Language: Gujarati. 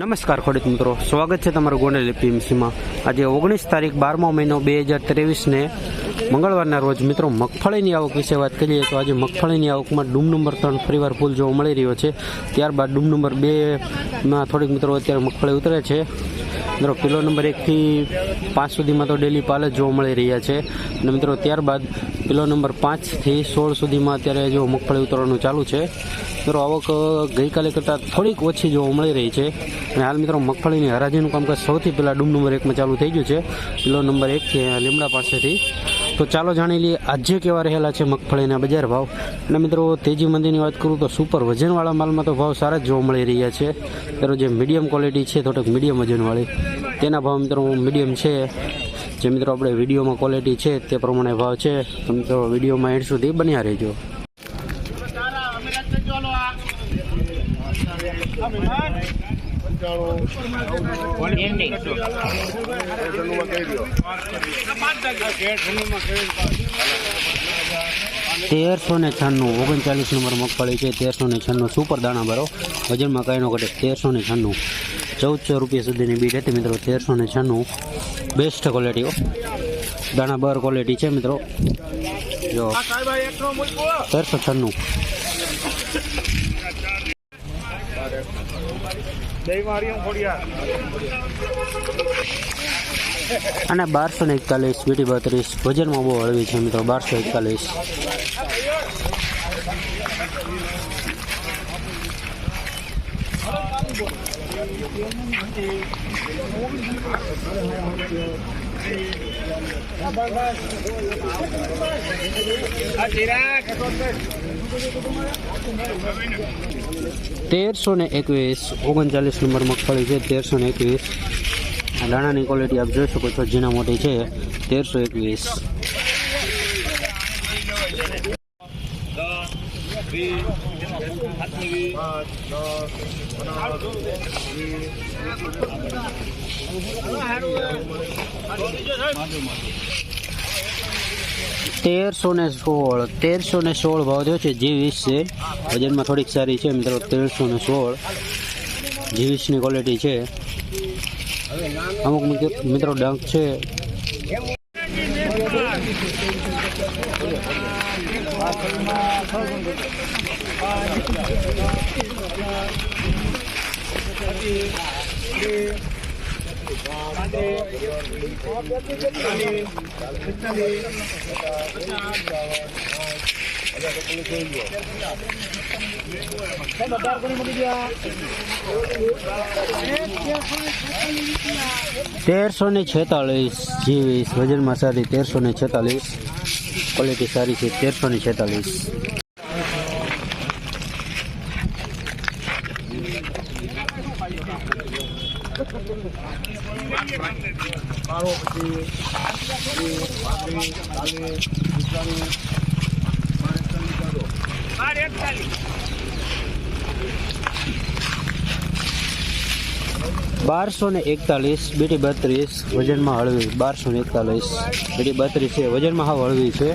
નમસ્કાર ખેડૂત મિત્રો, સ્વાગત છે તમારું ગોંડલ એપીએમસીમાં. આજે ઓગણીસ તારીખ બારમો મહિનો બે હજાર ત્રેવીસને મંગળવારના રોજ મિત્રો મગફળીની આવક વિશે વાત કરીએ તો આજે મગફળીની આવકમાં ડૂમ નંબર ત્રણ ફરીવાર ફૂલ જોવા મળી રહ્યો છે. ત્યારબાદ ડૂમ નંબર બેમાં થોડીક મિત્રો અત્યારે મગફળી ઉતરે છે. મિત્રો, કિલો નંબર એકથી પાંચ સુધીમાં તો ડેલી પાલ જ જોવા મળી રહ્યા છે. અને મિત્રો, ત્યારબાદ કિલો નંબર પાંચથી સોળ સુધીમાં અત્યારે જો મગફળી ઉતરવાનું ચાલુ છે. મિત્રો, આવક ગઈકાલે કરતાં થોડીક ઓછી જોવા મળી રહી છે. અને હાલ મિત્રો, મગફળીની હરાજીનું કામકાજ સૌથી પહેલાં ડૂમ નંબર એકમાં ચાલુ થઈ ગયું છે. કિલો નંબર એક લીમડા પાસેથી. તો ચાલો જાણી લઈએ, આજે કેવા રહેલા છે મગફળીના બજાર ભાવ? અને મિત્રો, તેજી મંદીની વાત કરું તો સુપર વજનવાળા માલમાં તો ભાવ સારા જ જોવા મળી રહ્યા છે. ત્યારે જે મીડિયમ ક્વોલિટી છે, થોડીક મીડિયમ વજનવાળી, તેના ભાવ મિત્રો મીડિયમ છે. જે મિત્રો આપણે વિડીયોમાં ક્વોલિટી છે, તે પ્રમાણે ભાવ છે. તો મિત્રો, વિડીયોમાં એન્ડ સુધી બન્યા રહેજો. તેરસો ને છન્નું ઓગણચાલીસ નંબર મગફળી છે, તેરસો ને છન્નું સુપર દાણા ભરો. વજનમાં કાંઈ નો ઘટે તેરસો ને છન્નું. ચૌદસો રૂપિયા સુધીની બીટ હતી મિત્રો, તેરસો ને છન્નું. બેસ્ટ ક્વોલિટીઓ દાણા બર ક્વોલિટી છે મિત્રો. જો, તેરસો છન્નું. અને બારસો ને એકતાલીસ બીટી બત્રીસ ભોજનમાં બહુ હળવી છે મિત્રો બારસો એકતાલીસ. તેરસો ને એકવીસ, ઓગણચાલીસ નંબર મગફળી છે, તેરસો ને એકવીસ. દાણાની ક્વોલિટી આપ જોઈ શકો છો, જેના મોટી છે તેરસો એકવીસ. તેરસો ને સોળ, તેરસો ને સોળ ભાવ થયો છે જે વીસ છે. વજનમાં થોડીક સારી છે મિત્રો, તેરસો ને સોળ. જી વીસની ક્વોલિટી છે. અમુક મિત્રો ડંક છે. તેરસો ને છેતાલીસ જીવીસ વજનમાં સારી તેરસો ને છેતાલીસ. ક્વોલિટી સારી છે તેરસો ને છેતાલીસ બારસો ને એકતાલીસ, બીટી બત્રીસ, વજનમાં હળવી. બારસો ને એકતાલીસ, બીટી બત્રીસ છે વજનમાં હાવ હળવી છે.